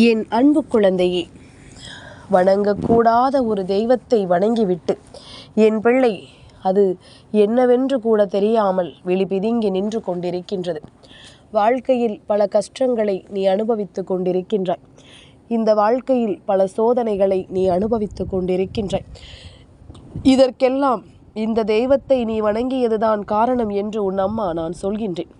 என் அன்பு குழந்தையே வணங்கக்கூடாத ஒரு தெய்வத்தை வணங்கிவிட்டு என் பிள்ளை அது என்னவென்று கூட தெரியாமல் வெளிபிதுங்கி நின்று கொண்டிருக்கின்றது. வாழ்க்கையில் பல கஷ்டங்களை நீ அனுபவித்து கொண்டிருக்கின்றாய். இந்த வாழ்க்கையில் பல சோதனைகளை நீ அனுபவித்து கொண்டிருக்கின்றாய். இதற்கெல்லாம் இந்த தெய்வத்தை நீ வணங்கியதுதான் காரணம் என்று உன் அம்மா நான் சொல்கின்றேன்.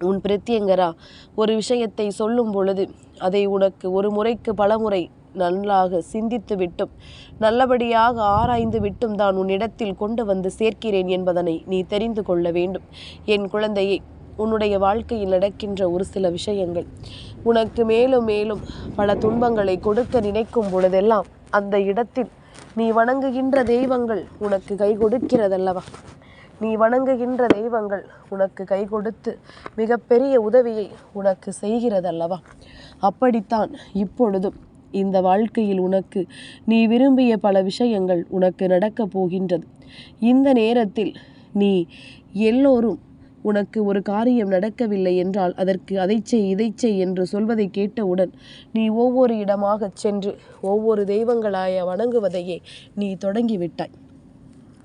உன் பிரத்யங்கரா. ஒரு விஷயத்தை சொல்லும் பொழுது அதை உனக்கு ஒரு முறைக்கு பலமுறை நன்றாக சிந்தித்து விட்டும். நல்லபடியாக ஆராய்ந்து விட்டும் தான் உன்னிடத்தில் கொண்டு வந்து சேர்க்கிறேன் என்பதனை நீ தெரிந்து கொள்ள வேண்டும். என் குழந்தையை உன்னுடைய வாழ்க்கையில் நடக்கின்ற ஒரு சில விஷயங்கள். உனக்கு மேலும் மேலும் பல துன்பங்களை கொடுக்க நினைக்கும் பொழுதெல்லாம் அந்த இடத்தில் நீ வணங்குகின்ற தெய்வங்கள் உனக்கு கை கொடுக்கிறதல்லவா? நீ வணங்குகின்ற தெய்வங்கள் உனக்கு கை கொடுத்து மிகப்பெரிய உதவியை உனக்கு செய்கிறதல்லவா? அப்படித்தான் இப்பொழுதும் இந்த வாழ்க்கையில் உனக்கு நீ விரும்பிய பல விஷயங்கள் உனக்கு நடக்கப் போகின்றது. இந்த நேரத்தில் நீ எல்லோரும் உனக்கு ஒரு காரியம் நடக்கவில்லை என்றால் அதற்கு அதை செய் இதை செய் என்று சொல்வதை கேட்டவுடன் நீ ஒவ்வொரு இடமாகச் சென்று ஒவ்வொரு தெய்வங்களாய வணங்குவதையே நீ தொடங்கிவிட்டாய்.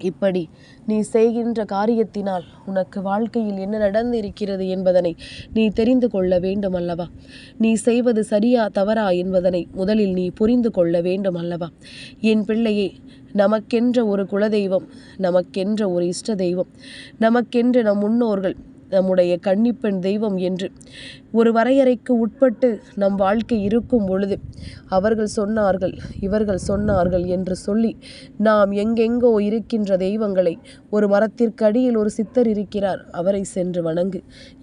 இப்படி நீ செய்கின்ற காரியத்தினால் உனக்கு வாழ்க்கையில் என்ன நடந்திருக்கிறது என்பதனை நீ தெரிந்து கொள்ள வேண்டும் அல்லவா நீ செய்வது சரியா தவறா என்பதனை முதலில் நீ புரிந்து கொள்ள வேண்டும் அல்லவா என் பிள்ளையே நமக்கென்ற ஒரு குலதெய்வம் நமக்கென்ற ஒரு இஷ்ட தெய்வம் நமக்கென்று நம் முன்னோர்கள் நம்முடைய கன்னிப்பெண் தெய்வம் என்று. ஒரு வரையறைக்கு உட்பட்டு நம் வாழ்க்கை இருக்கும் பொழுது அவர்கள் சொன்னார்கள் இவர்கள் சொன்னார்கள் என்று சொல்லி நாம் எங்கெங்கோ இருக்கின்ற தெய்வங்களை ஒரு மரத்திற்கு அடியில் ஒரு சித்தர் இருக்கிறார் அவரை சென்று வணங்கு.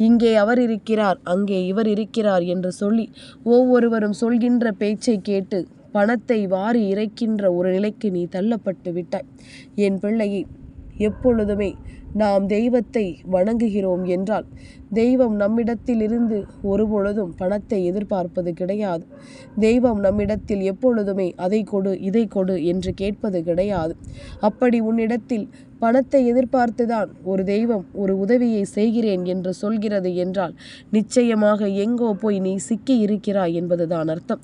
இங்கே அவர் இருக்கிறார் அங்கே இவர் இருக்கிறார் என்று சொல்லி ஒவ்வொருவரும் சொல்கின்ற பேச்சை கேட்டு பணத்தை வாரி இறைக்கின்ற ஒரு நிலைக்கு நீ தள்ளப்பட்டு விட்டாய். என் பிள்ளையை எப்பொழுதுமே நாம் தெய்வத்தை வணங்குகிறோம் என்றால் தெய்வம் நம்மிடத்தில் இருந்து ஒருபொழுதும் பணத்தை எதிர்பார்ப்பது கிடையாது. தெய்வம் நம்மிடத்தில் எப்பொழுதுமே அதை கொடு இதை கொடு என்று கேட்பது கிடையாது. அப்படி உன்னிடத்தில் பணத்தை எதிர்பார்த்துதான் ஒரு தெய்வம் ஒரு உதவியை செய்கிறேன் என்று சொல்கிறது என்றால் நிச்சயமாக எங்கோ போய் நீ சிக்கி இருக்கிறாய் என்பதுதான் அர்த்தம்.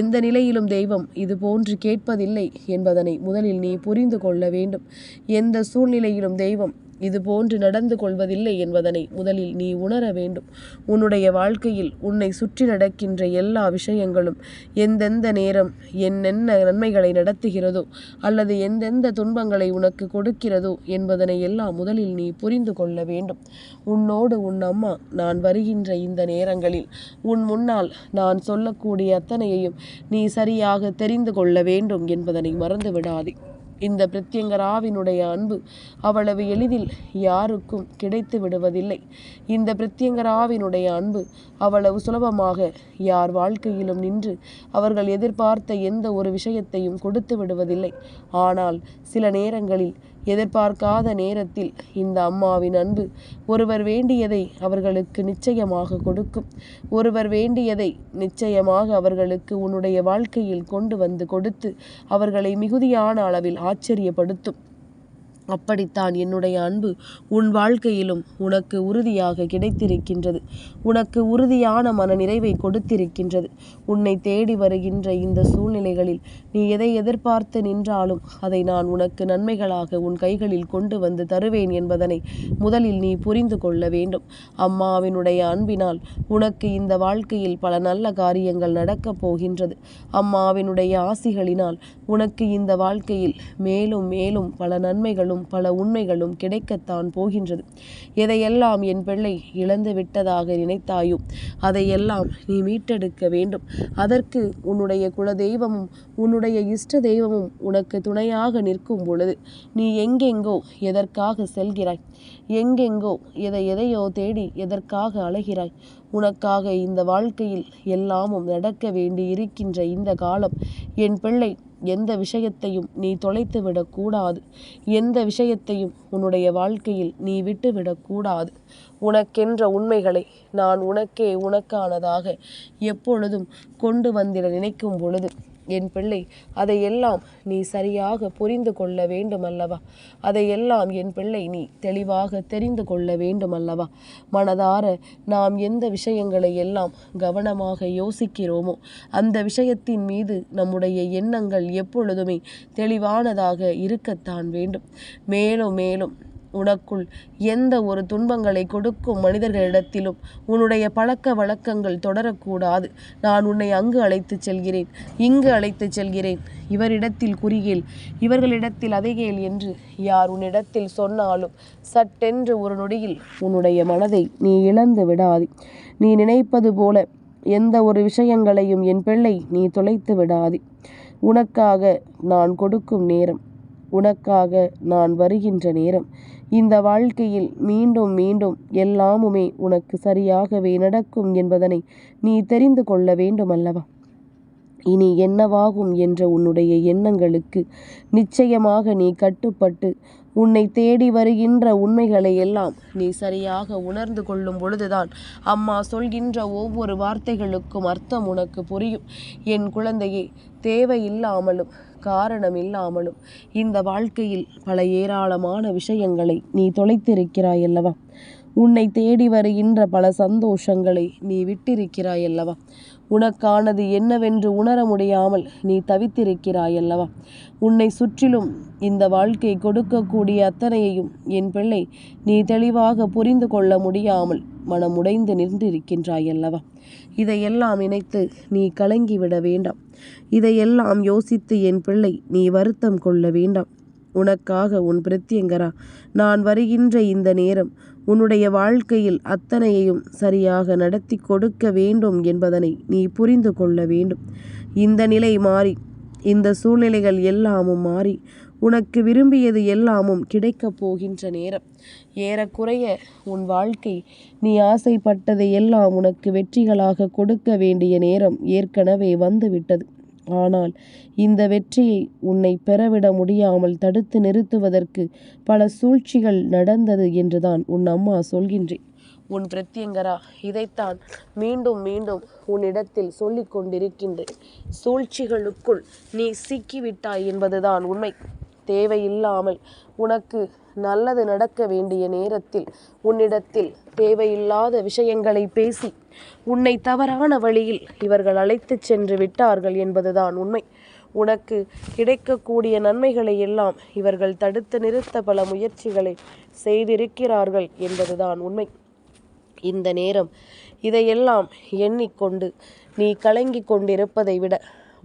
எந்த நிலையிலும் தெய்வம் இது போன்று கேட்பதில்லை என்பதனை முதலில் நீ புரிந்து கொள்ள வேண்டும். எந்த சூழ்நிலையிலும் தெய்வம் இது போன்று நடந்து கொள்வதில்லை என்பதனை முதலில் நீ உணர வேண்டும். உன்னுடைய வாழ்க்கையில் உன்னை சுற்றி நடக்கின்ற எல்லா விஷயங்களும் எந்தெந்த நேரம் என்னென்ன நன்மைகளை நடத்துகிறதோ அல்லது எந்தெந்த துன்பங்களை உனக்கு கொடுக்கிறதோ என்பதனை எல்லாம் முதலில் நீ புரிந்து கொள்ள வேண்டும். உன்னோடு உன் அம்மா நான் வருகின்ற இந்த நேரங்களில் உன் முன்னால் நான் சொல்லக்கூடிய அத்தனையையும் நீ சரியாக தெரிந்து கொள்ள வேண்டும் என்பதனை மறந்து விடாதே இந்த பிரத்யங்கராவினுடைய அன்பு அவ்வளவு எளிதில் யாருக்கும் கிடைத்து விடுவதில்லை. இந்த பிரத்யங்கராவினுடைய அன்பு அவ்வளவு சுலபமாக யார் வாழ்க்கையிலும் நின்று அவர்கள் எதிர்பார்த்த எந்த ஒரு விஷயத்தையும் கொடுத்து விடுவதில்லை. ஆனால் சில நேரங்களில் எதிர்பார்க்காத நேரத்தில் இந்த அம்மாவின் அன்பு. ஒருவர் வேண்டியதை அவர்களுக்கு நிச்சயமாக கொடுக்கும். ஒருவர் வேண்டியதை நிச்சயமாக அவர்களுக்கு உன்னுடைய வாழ்க்கையில் கொண்டு வந்து கொடுத்து அவர்களை மிகுதியான அளவில் ஆச்சரியப்படுத்தும். அப்படித்தான் என்னுடைய அன்பு உன் வாழ்க்கையிலும் உனக்கு உறுதியாக கிடைத்திருக்கின்றது. உனக்கு உறுதியான மன நிறைவை கொடுத்திருக்கின்றது. உன்னை தேடி வருகின்ற இந்த சூழ்நிலைகளில் நீ எதை எதிர்பார்த்து நின்றாலும் அதை நான் உனக்கு நன்மைகளாக உன் கைகளில் கொண்டு வந்து தருவேன் என்பதனை முதலில் நீ புரிந்து கொள்ள வேண்டும். அம்மாவினுடைய அன்பினால் உனக்கு இந்த வாழ்க்கையில் பல நல்ல காரியங்கள் நடக்கப் போகின்றது. அம்மாவினுடைய ஆசிகளினால் உனக்கு இந்த வாழ்க்கையில் மேலும் மேலும் பல நன்மைகளும் தகவல்களும் பல உண்மைகளும் கிடைக்கத்தான் போகின்றது. எதையெல்லாம் என் பிள்ளை இழந்து விட்டதாக நினைத்தாயோ அதையெல்லாம் நீ மீட்டெடுக்க வேண்டும். அதற்கு உன்னுடைய குல தெய்வமும் உன்னுடைய இஷ்ட தெய்வமும் உனக்கு துணையாக நிற்கும் பொழுது நீ எங்கெங்கோ எதற்காக செல்கிறாய்? எங்கெங்கோ எதை எதையோ தேடி எதற்காக அழைகிறாய் உனக்காக இந்த வாழ்க்கையில் எல்லாமும் நடக்க வேண்டி இருக்கின்ற இந்த காலம் என் பிள்ளை எந்த விஷயத்தையும் நீ தொலைத்து விடக்கூடாது. எந்த விஷயத்தையும் உன்னுடைய வாழ்க்கையில் நீ விட்டு விடக்கூடாது. உனக்கென்ற உண்மைகளை நான் உனக்கே உனக்கானதாக எப்பொழுதும் கொண்டு வந்திட நினைக்கும் பொழுது என் பிள்ளை அதையெல்லாம் நீ சரியாக புரிந்து கொள்ள வேண்டும் அல்லவா அதையெல்லாம் என் பிள்ளை நீ தெளிவாக தெரிந்து கொள்ள வேண்டும் அல்லவா மனதார நாம் எந்த விஷயங்களை எல்லாம் கவனமாக யோசிக்கிறோமோ அந்த விஷயத்தின் மீது நம்முடைய எண்ணங்கள் எப்பொழுதுமே தெளிவானதாக இருக்கத்தான் வேண்டும். மேலும் மேலும் உனக்குள் எந்த ஒரு துன்பங்களை கொடுக்கும் மனிதர்களிடத்திலும் உன்னுடைய பழக்க வழக்கங்கள் தொடரக்கூடாது. நான் உன்னை அங்கு அழைத்துச் செல்கிறேன் இங்கு அழைத்துச் செல்கிறேன். இவரிடத்தில் குறிகேல் இவர்களிடத்தில் அதைகேல் என்று யார் உன்னிடத்தில் சொன்னாலும் சட்டென்று ஒரு நொடியில் உன்னுடைய மனதை நீ இழந்து விடாதே. நீ நினைப்பது போல எந்த ஒரு விஷயங்களையும் என் பிள்ளை நீ தொலைத்து விடாதே. உனக்காக நான் கொடுக்கும் நேரம் உனக்காக நான் வருகின்ற நேரம் இந்த வாழ்க்கையில் மீண்டும் மீண்டும் எல்லாமுமே உனக்கு சரியாகவே நடக்கும் என்பதனை நீ தெரிந்து கொள்ள வேண்டும் அல்லவா இனி என்னவாகும் என்ற உன்னுடைய எண்ணங்களுக்கு நிச்சயமாக நீ கட்டுப்பட்டு உன்னை தேடி வருகின்ற உண்மைகளை எல்லாம் நீ சரியாக உணர்ந்து கொள்ளும் பொழுதுதான் அம்மா சொல்கின்ற ஒவ்வொரு வார்த்தைகளுக்கும் அர்த்தம் உனக்கு புரியும். என் குழந்தையே தேவையில்லாமலும் காரணம் இல்லாமலும் இந்த வாழ்க்கையில் பல ஏராளமான விஷயங்களை நீ தொலைத்திருக்கிறாய் அல்லவா உன்னை தேடி வருகின்ற பல சந்தோஷங்களை நீ விட்டிருக்கிறாய் அல்லவா உனக்கானது என்னவென்று உணர முடியாமல் நீ தவித்திருக்கிறாய் அல்லவா உன்னை சுற்றிலும் இந்த வாழ்க்கை கொடுக்கக்கூடிய அத்தனையையும் என் பிள்ளை நீ தெளிவாக புரிந்து கொள்ள முடியாமல் மனமுடைந்து நின்றிருக்கின்றாய் அல்லவா இதையெல்லாம் இணைத்து நீ கலங்கிவிட வேண்டாம். இதையெல்லாம் யோசித்து என் பிள்ளை நீ வருத்தம் கொள்ள வேண்டாம். உனக்காக உன் பிரத்யங்கரா நான் வருகின்ற இந்த நேரம் உன்னுடைய வாழ்க்கையில் அத்தனையையும் சரியாக நடத்தி கொடுக்க வேண்டும் என்பதனை நீ புரிந்து கொள்ள வேண்டும். இந்த நிலை மாறி இந்த சூழ்நிலைகள் எல்லாமும் மாறி உனக்கு விரும்பியது எல்லாமும் கிடைக்கப் போகின்ற நேரம். ஏறக்குறைய உன் வாழ்க்கை நீ ஆசைப்பட்டதை எல்லாம் உனக்கு வெற்றிகளாக கொடுக்க வேண்டிய நேரம் ஏற்கனவே வந்துவிட்டது. ஆனால் இந்த வெற்றியை உன்னை பெறவிட முடியாமல் தடுத்து நிறுத்துவதற்கு பல சூழ்ச்சிகள் நடந்தது என்றுதான் உன் அம்மா சொல்கின்றேன் உன் பிரத்யங்கரா இதைத்தான் மீண்டும் மீண்டும் உன்னிடத்தில் சொல்லிக் கொண்டிருக்கின்றேன். சூழ்ச்சிகளுக்குள் நீ சிக்கிவிட்டாய் என்பதுதான் உண்மை. தேவையில்லாமல் உனக்கு நல்லது நடக்க வேண்டிய நேரத்தில் உன்னிடத்தில் தேவையில்லாத விஷயங்களை பேசி உன்னை தவறான வழியில் இவர்கள் அழைத்துச் சென்று விட்டார்கள் என்பதுதான் உண்மை. உனக்கு கிடைக்கக்கூடிய நன்மைகளை எல்லாம் இவர்கள் தடுத்து நிறுத்த பல முயற்சிகளை செய்திருக்கிறார்கள் என்பதுதான் உண்மை. இந்த நேரம் இதையெல்லாம் எண்ணிக்கொண்டு நீ கலங்கி கொண்டிருப்பதை விட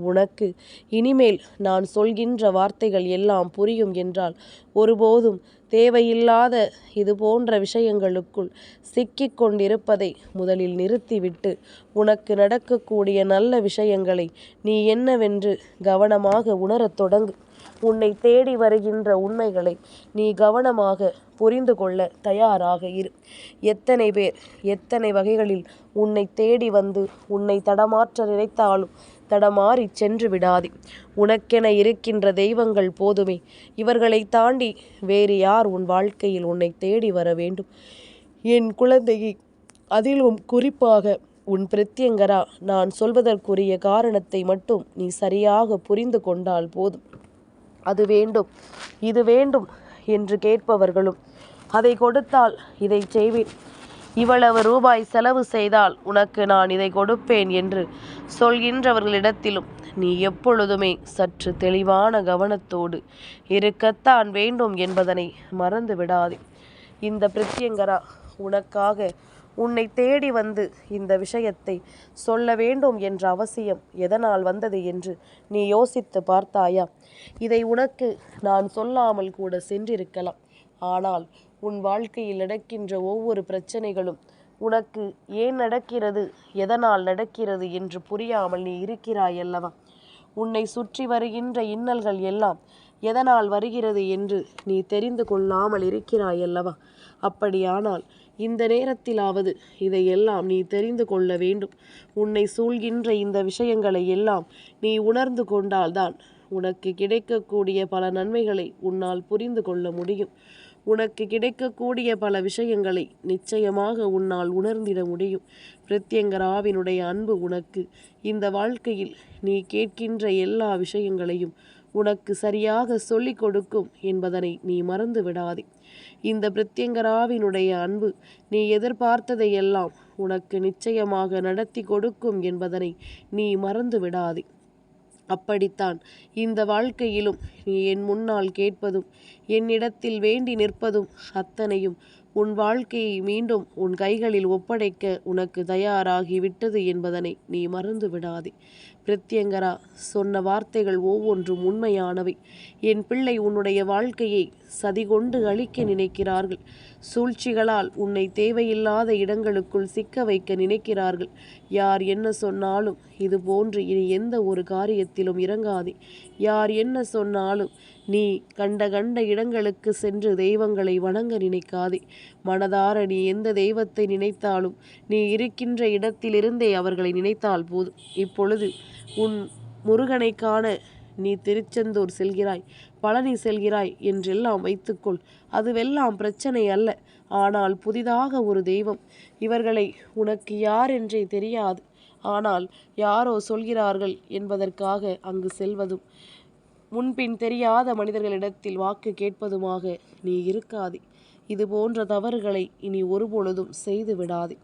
உனக்கு. இனிமேல் நான் சொல்கின்ற வார்த்தைகள் எல்லாம் புரியும் என்றால் ஒருபோதும் தேவையில்லாத இது போன்ற விஷயங்களுக்குள் சிக்கிக் கொண்டிருப்பதை முதலில் நிறுத்திவிட்டு உனக்கு நடக்கக்கூடிய நல்ல விஷயங்களை நீ என்னவென்று கவனமாக உணரத் தொடங்கு. உன்னை தேடி வருகின்ற உண்மைகளை நீ கவனமாக புரிந்து கொள்ள தயாராக இரு. எத்தனை பேர் எத்தனை வகைகளில் உன்னை தேடி வந்து உன்னை தடமாற்ற நினைத்தாலும் தடமாறி சென்று விடாதே. உனக்கென இருக்கின்ற தெய்வங்கள் போதுமே. இவர்களை தாண்டி வேறு யார் உன் வாழ்க்கையில் உன்னை தேடி வர வேண்டும்? என் குழந்தையை அதிலும் குறிப்பாக உன் பிரத்யங்கரா நான் சொல்வதற்குரிய காரணத்தை மட்டும் நீ சரியாக புரிந்து கொண்டால் போதும். அது வேண்டும் இது வேண்டும் என்று கேட்பவர்களும் அதை கொடுத்தால் இதை செய்வேன். இவ்வளவு ரூபாய் செலவு செய்தால் உனக்கு நான் இதை கொடுப்பேன் என்று சொல்கின்றவர்களிடத்திலும் நீ எப்பொழுதுமே சற்று தெளிவான கவனத்தோடு இருக்கத்தான் வேண்டும் என்பதனை மறந்து விடாதே இந்த பிரத்யங்கரா உனக்காக உன்னை தேடி வந்து இந்த விஷயத்தை சொல்ல வேண்டும் என்ற அவசியம் எதனால் வந்தது என்று நீ யோசித்து பார்த்தாயா? இதை உனக்கு நான் சொல்லாமல் கூட சென்றிருக்கலாம். ஆனால் உன் வாழ்க்கையில் நடக்கின்ற ஒவ்வொரு பிரச்சனைகளும் உனக்கு ஏன் நடக்கிறது எதனால் நடக்கிறது என்று புரியாமல் நீ இருக்கிறாய் அல்லவா? உன்னை சுற்றி வருகின்ற இன்னல்கள் எல்லாம் எதனால் வருகிறது என்று நீ தெரிந்து கொள்ளாமல் இருக்கிறாய் அல்லவா? அப்படியானால் இந்த நேரத்திலாவது இதையெல்லாம் நீ தெரிந்து கொள்ள வேண்டும். உன்னை சூழ்கின்ற இந்த விஷயங்களை எல்லாம் நீ உணர்ந்து கொண்டால்தான் உனக்கு கிடைக்கக்கூடிய பல நன்மைகளை உன்னால் புரிந்து கொள்ள முடியும். உனக்கு கிடைக்கக்கூடிய பல விஷயங்களை நிச்சயமாக உன்னால் உணர்ந்திட முடியும். பிரத்யங்கராவினுடைய அன்பு உனக்கு. இந்த வாழ்க்கையில் நீ கேட்கின்ற எல்லா விஷயங்களையும் உனக்கு சரியாக சொல்லிக் கொடுக்கும் என்பதனை நீ மறந்து விடாதே. இந்த பிரத்யங்கராவினுடைய அன்பு நீ எதிர்பார்த்ததையெல்லாம் உனக்கு நிச்சயமாக நடத்தி கொடுக்கும் என்பதனை நீ மறந்து விடாதே. அப்படித்தான். இந்த வாழ்க்கையிலும் நீ என் முன்னால் கேட்பதும் என்னிடத்தில் வேண்டி நிற்பதும் அத்தனையும் உன் வாழ்க்கையை மீண்டும் உன் கைகளில் ஒப்படைக்க உனக்கு தயாராகி விட்டது என்பதனை நீ மறந்து விடாதே பிரத்யங்கரா சொன்ன வார்த்தைகள் ஒவ்வொன்றும் உண்மையானவை. என் பிள்ளை உன்னுடைய வாழ்க்கையை சதிகொண்டு அழிக்க நினைக்கிறார்கள். சூழ்ச்சிகளால் உன்னை தேவையில்லாத இடங்களுக்குள் சிக்க வைக்க நினைக்கிறார்கள். யார் என்ன சொன்னாலும் இது போன்று இனி எந்த ஒரு காரியத்திலும் இறங்காதே. யார் என்ன சொன்னாலும் நீ கண்ட கண்ட இடங்களுக்கு சென்று தெய்வங்களை வணங்க நினைக்காதே. மனதார நீ எந்த தெய்வத்தை நினைத்தாலும் நீ இருக்கின்ற இடத்திலிருந்தே அவர்களை நினைத்தால் போதும். இப்பொழுது உன் முருகனை காண நீ திருச்செந்தூர் செல்கிறாய் பழனி செல்கிறாய் என்றெல்லாம் வைத்துக்கொள். அதுவெல்லாம் பிரச்சனை அல்ல. ஆனால் புதிதாக ஒரு தெய்வம் இவர்களை உனக்கு யார் என்றே தெரியாது. ஆனால் யாரோ சொல்கிறார்கள் என்பதற்காக அங்கு செல்வதும் முன்பின் தெரியாத மனிதர்களிடத்தில் வாக்கு கேட்பதுமாக நீ இருக்காதே. இது போன்ற தவறுகளை இனி ஒருபொழுதும் செய்து விடாதே.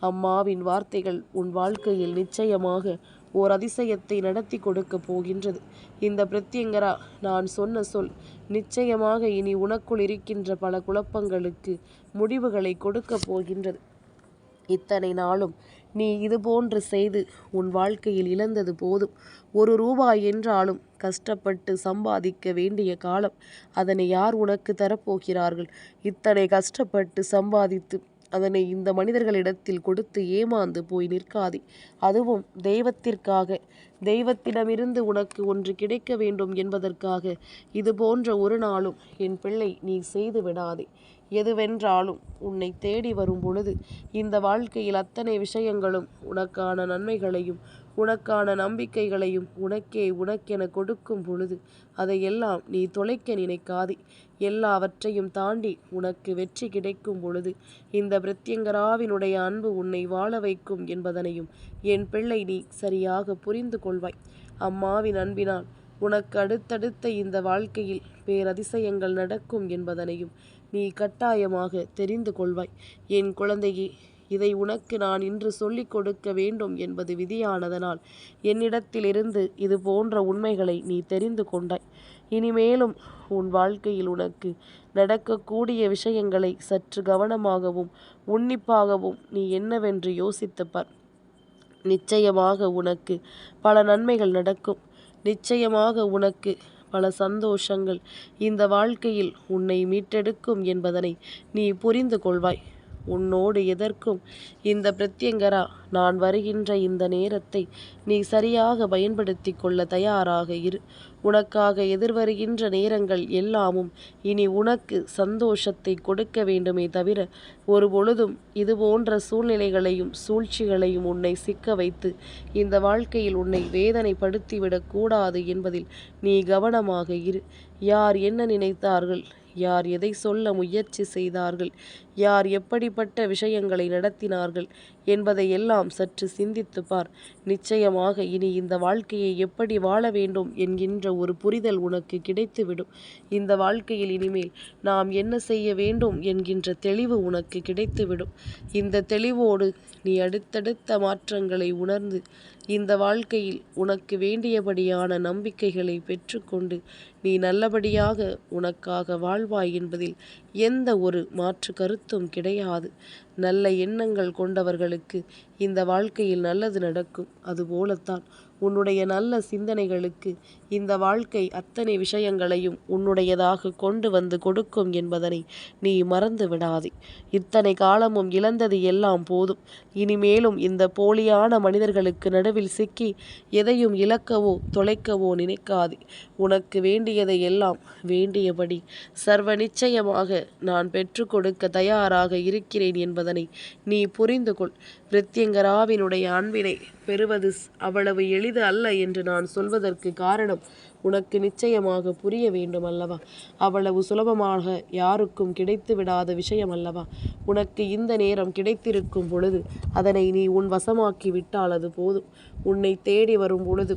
அம்மாவின் வார்த்தைகள் உன் வாழ்க்கையில் நிச்சயமாக ஓர் அதிசயத்தை நடத்தி கொடுக்க போகின்றது. இந்த பிரத்யங்கரா நான் சொன்ன சொல் நிச்சயமாக இனி உனக்குள் இருக்கின்ற பல குழப்பங்களுக்கு முடிவுகளை கொடுக்க போகின்றது. இத்தனை நாளும் நீ இதுபோன்று செய்து உன் வாழ்க்கையில் இழந்தது போதும். ஒரு ரூபாய் என்றாலும் கஷ்டப்பட்டு சம்பாதிக்க வேண்டிய காலம் அதனை யார் உனக்கு தரப்போகிறார்கள்? இத்தனை கஷ்டப்பட்டு சம்பாதித்து அதனை இந்த மனிதர்களிடத்தில் கொடுத்து ஏமாந்து போய் நிற்காதே. அதுவும் தெய்வத்திற்காக. தெய்வத்திடமிருந்து உனக்கு ஒன்று கிடைக்க வேண்டும் என்பதற்காக. இது போன்ற ஒரு நாளும் என் பிள்ளை நீ செய்து விடாதே. எதுவென்றாலும் உன்னை தேடி வரும் பொழுது இந்த வாழ்க்கையில் அத்தனை விஷயங்களும் உனக்கான நன்மைகளையும் உனக்கான நம்பிக்கைகளையும் உனக்கே உனக்கென கொடுக்கும் பொழுது அதையெல்லாம் நீ தொலைக்க நினைக்காதே. எல்லாவற்றையும் தாண்டி உனக்கு வெற்றி கிடைக்கும் பொழுது இந்த பிரத்யங்கராவினுடைய அன்பு உன்னை வாழ வைக்கும் என்பதனையும் என் பிள்ளை நீ சரியாக புரிந்து கொள்வாய். அம்மாவின் அன்பினால் உனக்கு அடுத்தடுத்த இந்த வாழ்க்கையில் பேரதிசயங்கள் நடக்கும் என்பதனையும் நீ கட்டாயமாக தெரிந்து கொள்வாய். என் குழந்தையே இதை உனக்கு நான் இன்று சொல்லிக் கொடுக்க வேண்டும் என்பது விதியானதனால் என்னிடத்திலிருந்து இது போன்ற உண்மைகளை நீ தெரிந்து கொண்டாய். இனிமேலும் உன் வாழ்க்கையில் உனக்கு நடக்கக்கூடிய விஷயங்களை சற்று கவனமாகவும் உன்னிப்பாகவும் நீ என்னவென்று யோசித்துப்பார். நிச்சயமாக உனக்கு பல நன்மைகள் நடக்கும். நிச்சயமாக உனக்கு பல சந்தோஷங்கள். இந்த வாழ்க்கையில் உன்னை மீட்டெடுக்கும் என்பதனை நீ புரிந்து கொள்வாய். உன்னோடு எதற்கும் இந்த பிரத்யங்கரா? நான் வருகின்ற இந்த நேரத்தை நீ சரியாக பயன்படுத்தி கொள்ள தயாராக இரு. உனக்காக எதிர்வருகின்ற நேரங்கள் எல்லாமும் இனி உனக்கு சந்தோஷத்தை கொடுக்க வேண்டுமே தவிர ஒரு பொழுதும் இது போன்ற சூழ்நிலைகளையும் சூழ்ச்சிகளையும் உன்னை சிக்க வைத்து இந்த வாழ்க்கையில் உன்னை வேதனைப்படுத்திவிடக் கூடாது என்பதில் நீ கவனமாக இரு. யார் என்ன நினைத்தார்கள்? யார் எதை சொல்ல முயற்சி செய்தார்கள்? யார் எப்படிப்பட்ட விஷயங்களை நடத்தினார்கள்? என்பதை எல்லாம் சற்று சிந்தித்து பார். நிச்சயமாக இனி இந்த வாழ்க்கையை எப்படி வாழ வேண்டும் என்கின்ற ஒரு புரிதல் உனக்கு கிடைத்துவிடும். இந்த வாழ்க்கையில் இனிமேல் நாம் என்ன செய்ய வேண்டும் என்கின்ற தெளிவு உனக்கு கிடைத்துவிடும். இந்த தெளிவோடு நீ அடுத்தடுத்த மாற்றங்களை உணர்ந்து இந்த வாழ்க்கையில் உனக்கு வேண்டியபடியான நம்பிக்கைகளை பெற்றுக்கொண்டு நீ நல்லபடியாக உனக்காக வாழ்வாய் என்பதில் எந்த ஒரு மாற்று கருத்தும் கிடையாது. நல்ல எண்ணங்கள் கொண்டவர்களுக்கு இந்த வாழ்க்கையில் நல்லது நடக்கும். அதுபோலத்தான் உன்னுடைய நல்ல சிந்தனைகளுக்கு இந்த வாழ்க்கை அத்தனை விஷயங்களையும் உன்னுடையதாக கொண்டு வந்து கொடுக்கும் என்பதனை நீ மறந்து விடாதே. இத்தனை காலமும் இழந்தது எல்லாம் போதும். இனிமேலும் இந்த போலியான மனிதர்களுக்கு நடுவில் சிக்கி எதையும் இழக்கவோ தொலைக்கவோ நினைக்காதே. உனக்கு வேண்டியதை எல்லாம் வேண்டியபடி சர்வ நிச்சயமாக நான் பெற்றுக் கொடுக்க தயாராக இருக்கிறேன் என்பதனை நீ புரிந்து கொள். பிரித்யங்கராவினுடைய அன்பினை பெறுவது அவ்வளவு எளிது அல்ல என்று நான் சொல்வதற்கு காரணம் உனக்கு நிச்சயமாக புரிய வேண்டும் அல்லவா அவ்வளவு சுலபமாக யாருக்கும் கிடைத்து விடாத விஷயம் அல்லவா உனக்கு இந்த நேரம் கிடைத்திருக்கும் பொழுது அதனை நீ உன் வசமாக்கி விட்டால் அது போதும். உன்னை தேடி வரும் பொழுது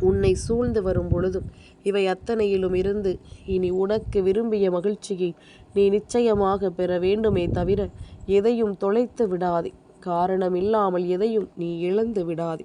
உன்னை சூழ்ந்து வரும் பொழுதும் இவை அத்தனையிலும் இருந்து இனி உனக்கு விரும்பிய மகிழ்ச்சியை நீ நிச்சயமாக பெற வேண்டுமே தவிர எதையும் தொலைத்து விடாதே. காரணம் இல்லாமல் எதையும் நீ இழந்து விடாதே.